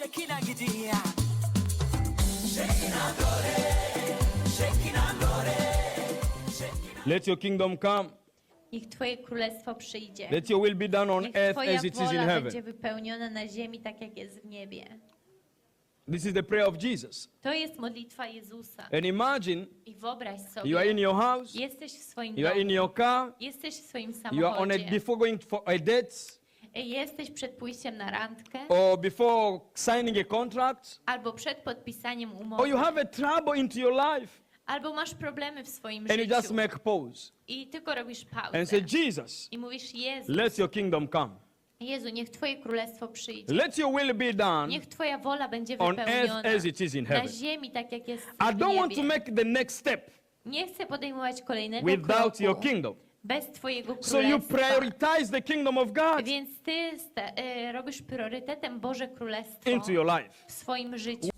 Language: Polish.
Shekina gidiya Shekina gore Shekina gore Let your kingdom come. Niech Twoje królestwo przyjdzie. Let your will be done on Niech earth Twoja as it is in wola heaven. będzie wypełniona na ziemi, tak jak jest w niebie. This is the prayer of Jesus. To jest modlitwa Jezusa. And imagine I wyobraź you are in sobie, your house, jesteś w swoim you are in domu, your car, jesteś w swoim you are on a, samochodzie, before going for a date jesteś przed pójściem na randkę, or before signing a contract, albo przed podpisaniem or you umowy, have a trouble into your life albo masz problemy w swoim and you just życiu make pause i tylko robisz and pauzę say, Jesus, i mówisz Jezu, let your kingdom come. Jezu, niech Twoje królestwo przyjdzie. Let your will be done Niech Twoja wola będzie on earth wypełniona as it is in na heaven. ziemi, tak jak jest I w don't want to niebie. make the next step Nie chcę podejmować kolejnego without kroku your kingdom. Bez Twojego So you królestwa. prioritize the kingdom of God Więc Ty sta- e, robisz priorytetem Boże Królestwo into your life. w swoim życiu.